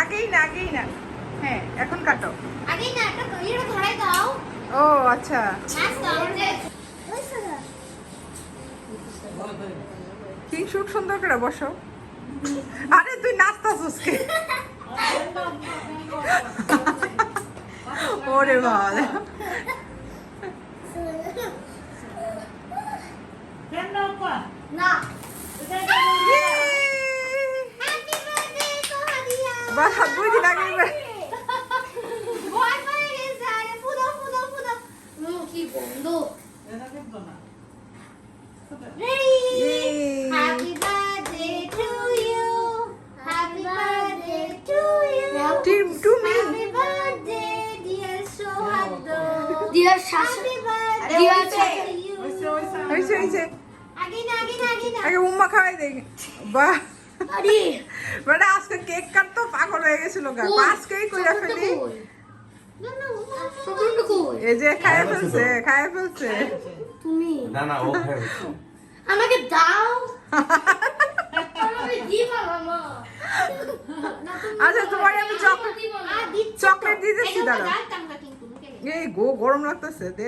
আগেই না আগেই না হ্যাঁ এখন কাটো। ও আচ্ছা। কিংশুক সুন্দর করে বসো। আরে তুই নাচতাছিস ওরে বাবা না। বাহ দুই দিন আগে ভয় পেয়ে গেছে আরে ফুদো ফুদো ফুদো হুম কি বন্ধ? Ready Yay. Happy birthday to you happy birthday to you to me happy birthday dear Sohag dear শাশু dear হয়েছে হয়েছে আগে আগে না আগে না আগে উম্মা খাওয়াই দে। বাহ। আরে। মানে আজকে কেক কাটতো পাগল হয়ে গেছিল গা। আজকেই কইরা ফেলি। এই যে খায় ফেলছে খায় ফেলছে। তুমি? না না ও খাবে আমাকে দাও। আচ্ছা তোমার আমি চকলেট না। আর দিচ্ছি। দিতেছি এই গো গরম লাগতেছে দে।